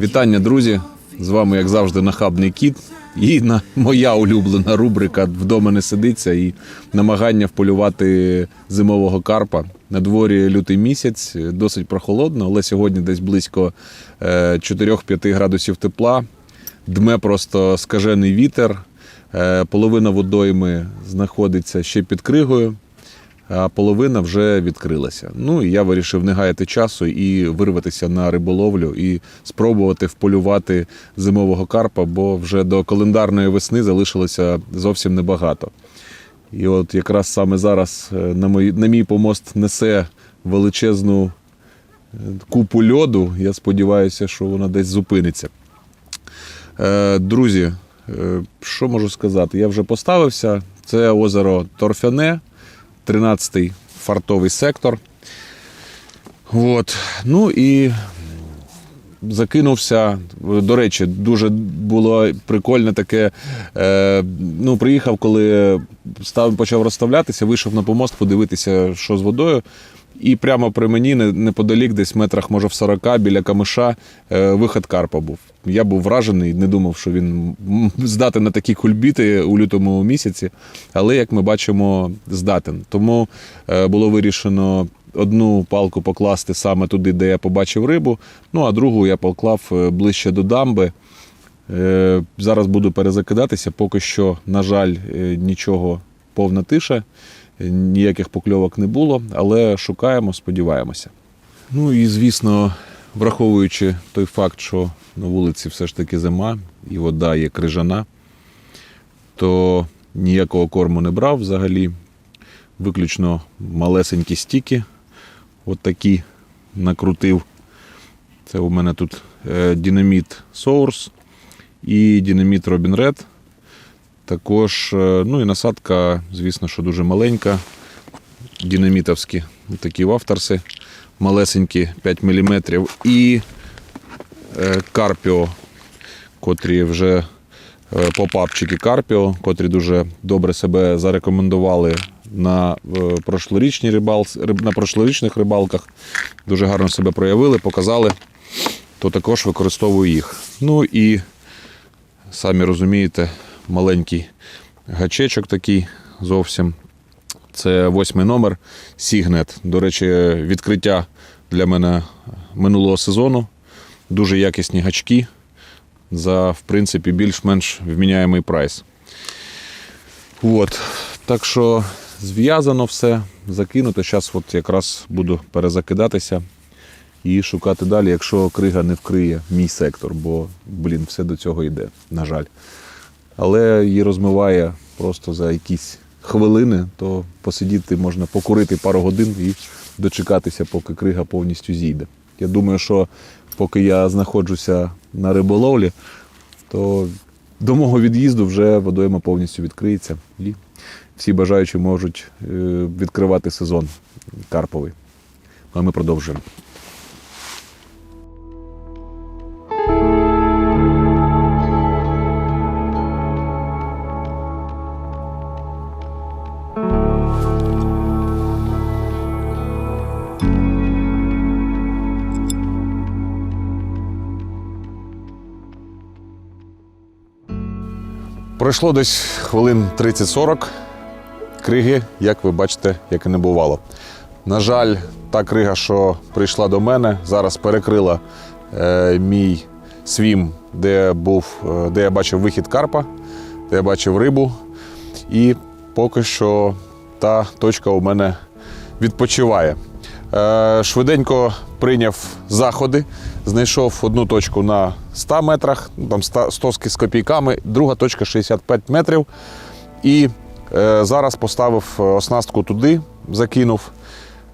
Вітання, друзі! З вами, як завжди, нахабний кіт. І на моя улюблена рубрика Вдома не сидиться і намагання вполювати зимового карпа. На дворі лютий місяць, досить прохолодно, але сьогодні десь близько е, 4-5 градусів тепла. Дме просто скажений вітер. Е, Половина водойми знаходиться ще під кригою а половина вже відкрилася. Ну і я вирішив не гаяти часу і вирватися на риболовлю і спробувати вполювати зимового карпа, бо вже до календарної весни залишилося зовсім небагато. І от якраз саме зараз е, на мій, на мій помост несе величезну е, купу льоду. Я сподіваюся, що вона десь зупиниться. Е, Друзі, що можу сказати? Я вже поставився. Це озеро Торфяне, 13-й фартовий сектор. От. Ну і закинувся. До речі, дуже було прикольне таке. Е, ну, приїхав, коли став, почав розставлятися, вийшов на помост подивитися, що з водою. І прямо при мені, неподалік, десь метрах, може, в 40, біля камиша, е, виход Карпа був. Я був вражений, не думав, що він здатен на такі кульбіти у лютому місяці. Але, як ми бачимо, здатен. Тому е, було вирішено одну палку покласти саме туди, де я побачив рибу. Ну а другу я поклав е, ближче до дамби. Е, Зараз буду перезакидатися. Поки що, на жаль, е, нічого повна тиша, ніяких покльовок не було, але шукаємо, сподіваємося. Ну і звісно, враховуючи той факт, що на вулиці все ж таки зима і вода є крижана, то ніякого корму не брав взагалі. Виключно малесенькі стіки, от такі накрутив. Це у мене тут е, динаміт Source і динаміт Robin Red. Також, е, ну і насадка, звісно, що дуже маленька. Динамітовські такі вафтерси, малесенькі 5 мм. І е, Карпіо, котрі вже е, попапчики Карпіо, котрі дуже добре себе зарекомендували на е, прошлорічній рибал, риб- на прошлорічних рибалках. Дуже гарно себе проявили, показали, то також використовую їх. Ну і самі розумієте, маленький гачечок такий зовсім. Це восьмий номер Signet. До речі, відкриття для мене минулого сезону. Дуже якісні гачки за, в принципі, більш-менш вміняємий прайс. От. Так що зв'язано все, закинуто. Зараз от якраз буду перезакидатися і шукати далі, якщо крига не вкриє мій сектор, бо, блін, все до цього йде, на жаль. Але її розмиває просто за якісь хвилини, то посидіти можна покурити пару годин і дочекатися, поки крига повністю зійде. Я думаю, що поки я знаходжуся на риболовлі, то до мого від'їзду вже водойма повністю відкриється. І всі бажаючі можуть е, відкривати сезон карповий. А ми продовжуємо. Пройшло десь хвилин 30-40. Криги, як ви бачите, як і не бувало. На жаль, та крига, що прийшла до мене, зараз перекрила е, мій свім, де був, е, де я бачив вихід карпа, де я бачив рибу. І поки що та точка у мене відпочиває. Е, швиденько прийняв заходи, знайшов одну точку на 100 метрах, там 100 100 з копійками, друга точка 65 метрів. І зараз поставив е, оснастку туди, закинув.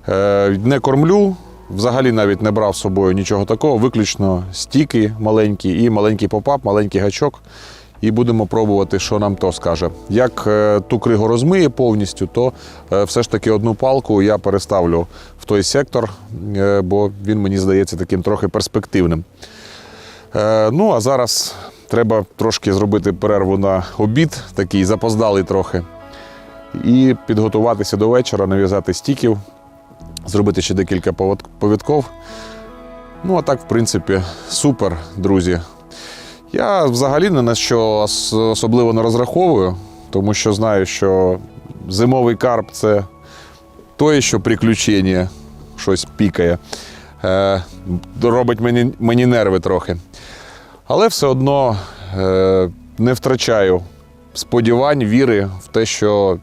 Е, не кормлю, взагалі навіть не брав з собою нічого такого, виключно стіки маленькі і маленький попап, маленький гачок. і будемо пробувати, що нам то скаже. Як е, ту кригу розмиє повністю, то е, все ж таки одну палку я переставлю в той сектор, е, бо він мені здається таким трохи перспективним. Е, Ну, а зараз треба трошки зробити перерву на обід, такий запоздалий трохи, і підготуватися до вечора, нав'язати стіків, зробити ще декілька повідков. Ну, а так, в принципі, супер, друзі. Я взагалі ні на що особливо не розраховую, тому що знаю, що зимовий карп це той, що приключення, щось пікає. Е, робить мені, мені нерви трохи. Але все одно е, не втрачаю сподівань, віри в те, що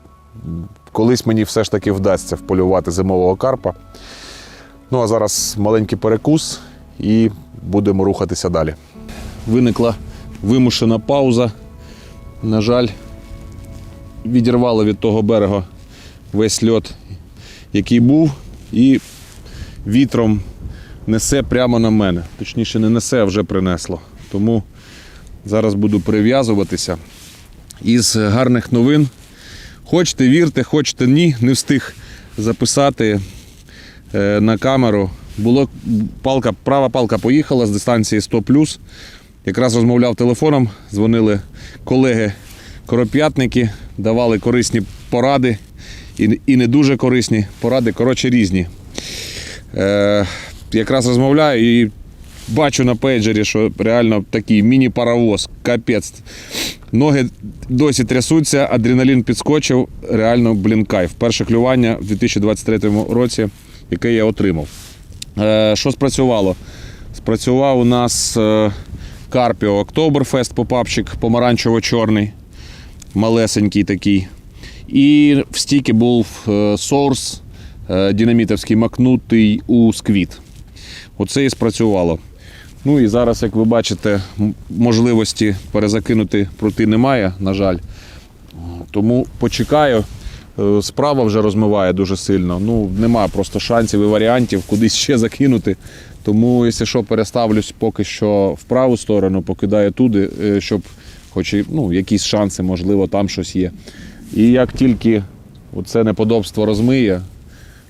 колись мені все ж таки вдасться вполювати зимового карпа. Ну а зараз маленький перекус і будемо рухатися далі. Виникла вимушена пауза. На жаль, відірвало від того берега весь льот, який був, і вітром несе прямо на мене. Точніше, не несе, а вже принесло. Тому зараз буду перев'язуватися. Із гарних новин. Хочете вірте, хочете ні, не встиг записати е, на камеру. Було палка, права палка поїхала з дистанції 100 Якраз розмовляв телефоном, дзвонили колеги короп'ятники, давали корисні поради і, і не дуже корисні поради, коротше, різні. Е, якраз розмовляю і бачу на пейджері, що реально такий міні-паровоз, капець. Ноги досі трясуться, адреналін підскочив. Реально, блін, кайф. Перше клювання в 2023 році, яке я отримав. Е, що спрацювало? Спрацював у нас е, Карпіо Октоберфест попапчик помаранчево-чорний, малесенький такий. І в стіки був е, сорс е, динамітовський макнутий у сквіт. Оце і спрацювало. Ну і зараз, як ви бачите, можливості перезакинути прути немає, на жаль. Тому почекаю. Е, Справа вже розмиває дуже сильно. Ну, немає просто шансів і варіантів кудись ще закинути. Тому, якщо що, переставлюсь поки що в праву сторону, покидаю туди, е, щоб хоч і, ну, якісь шанси, можливо, там щось є. І як тільки це неподобство розмиє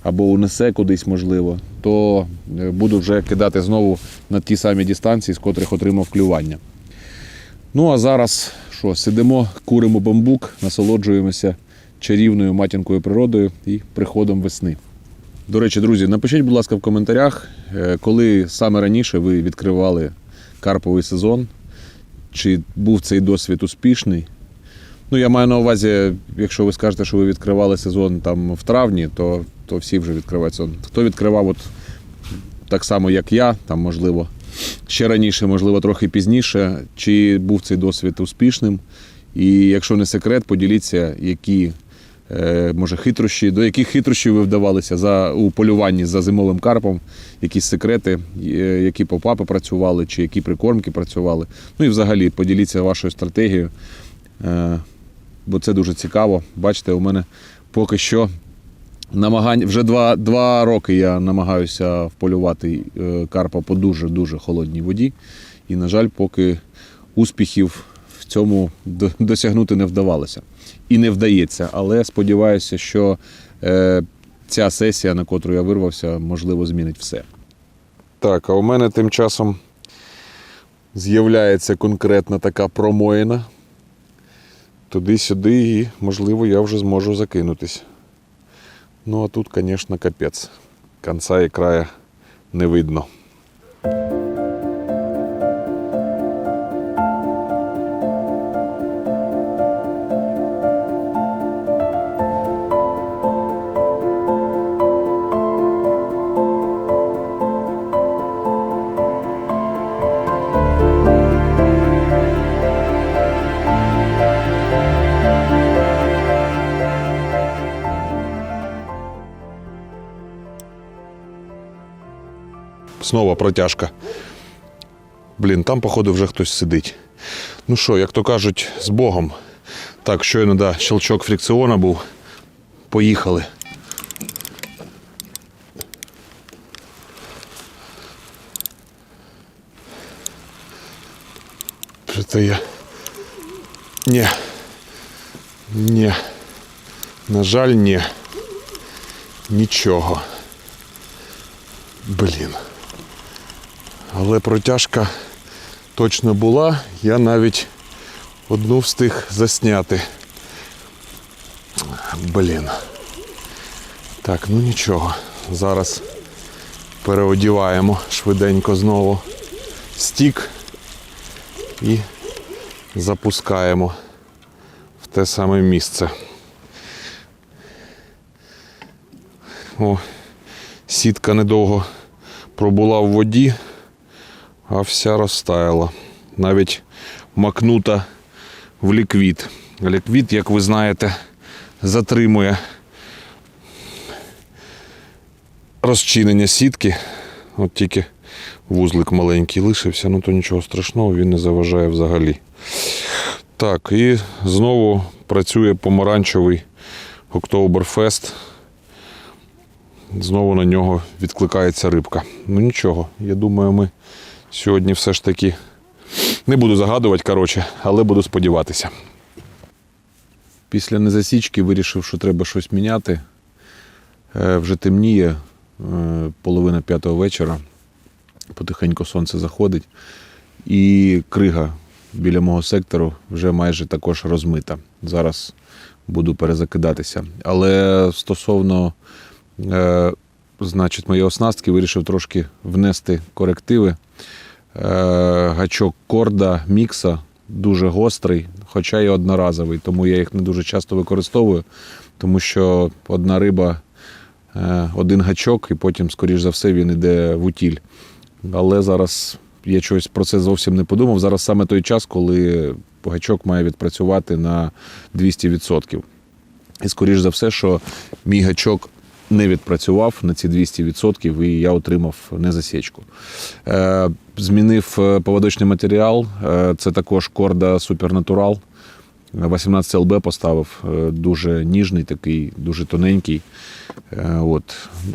або унесе кудись, можливо, то е, буду вже кидати знову на ті самі дистанції, з котрих отримав клювання. Ну а зараз що, сидимо, куримо бамбук, насолоджуємося чарівною матінкою природою і приходом весни. До речі, друзі, напишіть, будь ласка, в коментарях, е, коли саме раніше ви відкривали карповий сезон, чи був цей досвід успішний. Ну, я маю на увазі, якщо ви скажете, що ви відкривали сезон там в травні, то, то всі вже відкривають сезон. Хто відкривав от так само, як я, там, можливо, ще раніше, можливо, трохи пізніше, чи був цей досвід успішним. І якщо не секрет, поділіться, які е, може хитрощі, до яких хитрощів ви вдавалися за, у полюванні за зимовим карпом, якісь секрети, е, які попапи працювали, чи які прикормки працювали. Ну і взагалі поділіться вашою стратегією, е, бо це дуже цікаво. Бачите, у мене поки що намагання вже два, два роки я намагаюся вполювати е, карпа по дуже-дуже холодній воді. І, на жаль, поки успіхів в цьому досягнути не вдавалося. І не вдається. Але сподіваюся, що е, ця сесія, на котру я вирвався, можливо, змінить все. Так, а у мене тим часом з'являється конкретна така промоїна. Туди-сюди, і, можливо, я вже зможу закинутись. Ну а тут, звісно, капець. Конца і края не видно. Снова протяжка. Блін, там, походу, вже хтось сидить. Ну що, як то кажуть, з Богом. Так, щойно, да, щелчок фрикціона був. Поїхали. Це я Ні. Ні. На жаль, ні. Нічого. Блін. Але протяжка точно була. Я навіть одну встиг засняти. Блін. Так, ну нічого. Зараз переодіваємо швиденько знову стік і запускаємо в те саме місце. О, сітка недовго пробула в воді, а вся розтаяла. Навіть макнута в ліквід. Ліквід, як ви знаєте, затримує розчинення сітки. От тільки вузлик маленький лишився, ну то нічого страшного, він не заважає взагалі. Так, і знову працює помаранчевий Октоберфест. Знову на нього відкликається рибка. Ну нічого, я думаю, ми сьогодні все ж таки не буду загадувати, коротше, але буду сподіватися. Після незасічки вирішив, що треба щось міняти. Е, Вже темніє, е, половина п'ятого вечора. Потихеньку сонце заходить. І крига біля мого сектору вже майже також розмита. Зараз буду перезакидатися. Але стосовно е, значить, моєї оснастки вирішив трошки внести корективи. Е, гачок корда мікса дуже гострий, хоча й одноразовий, тому я їх не дуже часто використовую, тому що одна риба, е, один гачок, і потім, скоріш за все, він йде в утіль. Але зараз я чогось про це зовсім не подумав. Зараз саме той час, коли гачок має відпрацювати на 200%. І скоріш за все, що мій гачок не відпрацював на ці 200% і я отримав незасічку. Е, змінив е, поводочний матеріал. Е, це також корда Supernatural. 18 ЛБ поставив, дуже ніжний, такий, дуже тоненький. От.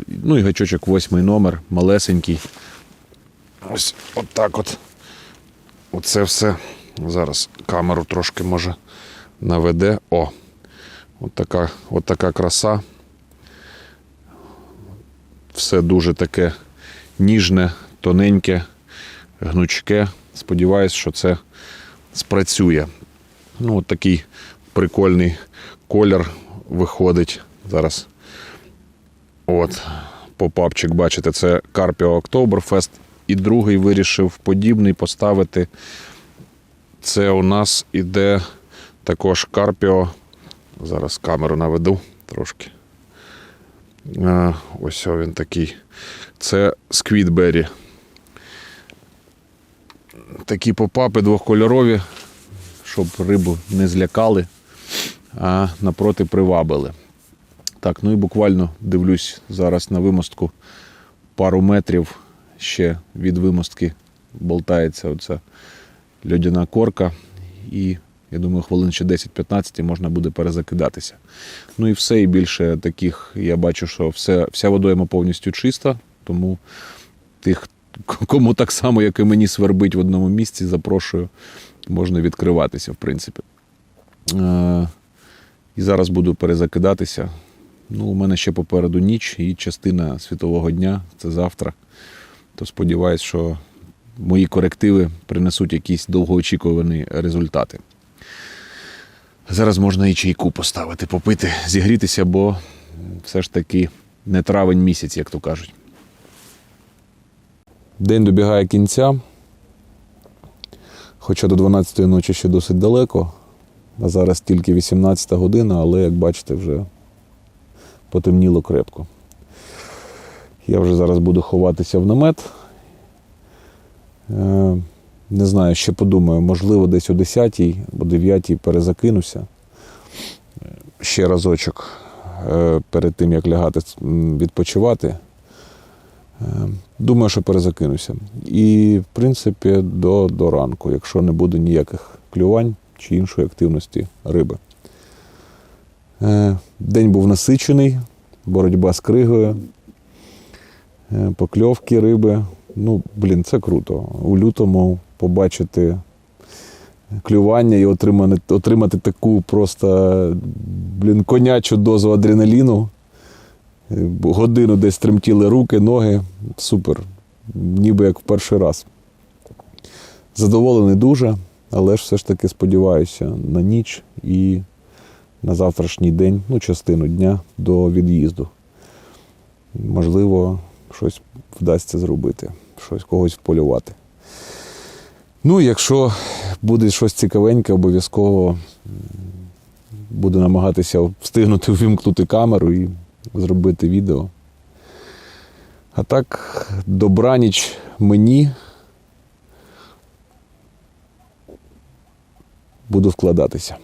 Ну і гачочок восьмий номер, малесенький. Ось отак от. Оце все. Зараз камеру трошки може наведе. О! От така, от така краса. Все дуже таке ніжне, тоненьке, гнучке. Сподіваюсь, що це спрацює. Ну, от такий прикольний колір виходить зараз. От, попапчик, бачите, це Carpio Oktoberfest. І другий вирішив подібний поставити. Це у нас іде також Carpio. Зараз камеру наведу трошки. Ось він такий. Це Squidberry. Такі попапи двохкольорові, щоб рибу не злякали, а напроти привабили. Так, ну і буквально дивлюсь зараз на вимостку пару метрів ще від вимостки болтається оця льодяна корка. І я думаю, хвилин ще 10-15 можна буде перезакидатися. Ну і все, і більше таких я бачу, що все, вся водойма повністю чиста, тому тих, кому так само, як і мені свербить в одному місці, запрошую, можна відкриватися, в принципі. Е, І зараз буду перезакидатися. Ну, у мене ще попереду ніч і частина світового дня це завтра. То сподіваюсь, що мої корективи принесуть якісь довгоочікувані результати. Зараз можна і чайку поставити, попити, зігрітися, бо все ж таки не травень місяць, як то кажуть. День добігає кінця. Хоча до 12-ї ночі ще досить далеко. А зараз тільки 18-та година, але, як бачите, вже потемніло крепко. Я вже зараз буду ховатися в намет. Не знаю, ще подумаю, можливо, десь о 10 або 9 перезакинуся ще разочок е, перед тим, як лягати відпочивати. Е, Думаю, що перезакинуся. І, в принципі, до, до ранку, якщо не буде ніяких клювань чи іншої активності риби. Е, День був насичений, боротьба з кригою, покльовки риби. Ну, блін, це круто. У лютому побачити клювання і отримати, отримати таку просто блін, конячу дозу адреналіну. Годину десь тремтіли руки, ноги. Супер. Ніби як в перший раз. Задоволений дуже, але ж все ж таки сподіваюся на ніч і на завтрашній день, ну, частину дня до від'їзду. Можливо, щось вдасться зробити, щось когось вполювати. Ну, якщо буде щось цікавеньке, обов'язково буду намагатися встигнути вимкнути камеру і зробити відео. А так, добраніч мені. Буду вкладатися.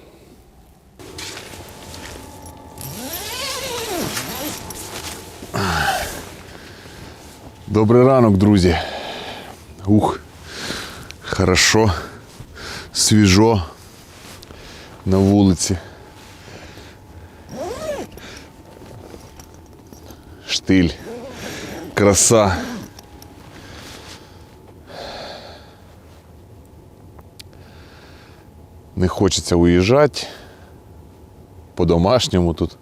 Добрий ранок, друзі. Ух, хорошо, свіжо на вулиці. Штиль, краса. Не хочеться уїжджати по-домашньому тут.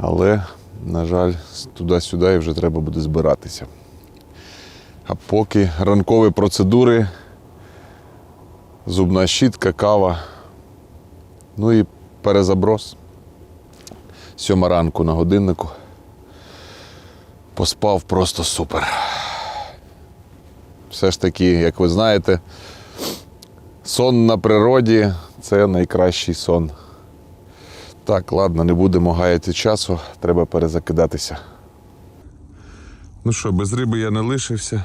Але, на жаль, туди-сюди і вже треба буде збиратися. А поки ранкові процедури, зубна щітка, кава, ну і перезаброс. Сьома ранку на годиннику. Поспав просто супер. Все ж таки, як ви знаєте, сон на природі це найкращий сон. Так, ладно, не будемо гаяти часу, треба перезакидатися. Ну що, без риби я не лишився.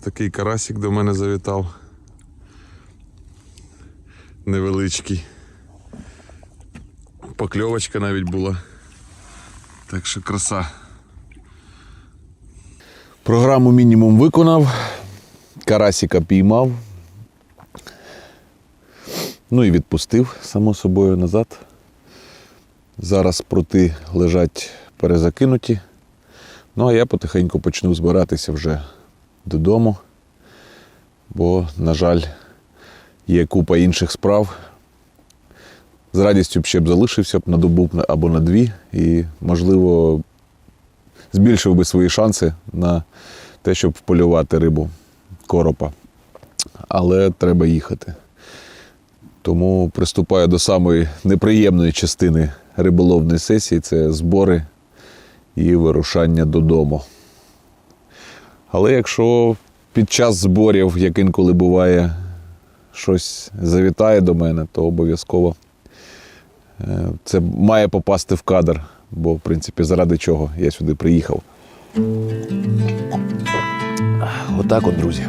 Такий карасик до мене завітав. Невеличкий. Покльовочка навіть була. Так що краса. Програму мінімум виконав. Карасика піймав. Ну і відпустив, само собою, назад. Зараз проти лежать перезакинуті. Ну, а я потихеньку почну збиратися вже додому, бо, на жаль, є купа інших справ. З радістю б ще б залишився б на добу або на дві, і, можливо, збільшив би свої шанси на те, щоб вполювати рибу коропа. Але треба їхати. Тому приступаю до самої неприємної частини риболовної сесії це збори і вирушання додому. Але якщо під час зборів, як інколи буває, щось завітає до мене, то обов'язково е, це має попасти в кадр, бо, в принципі, заради чого я сюди приїхав. Отак от, друзі.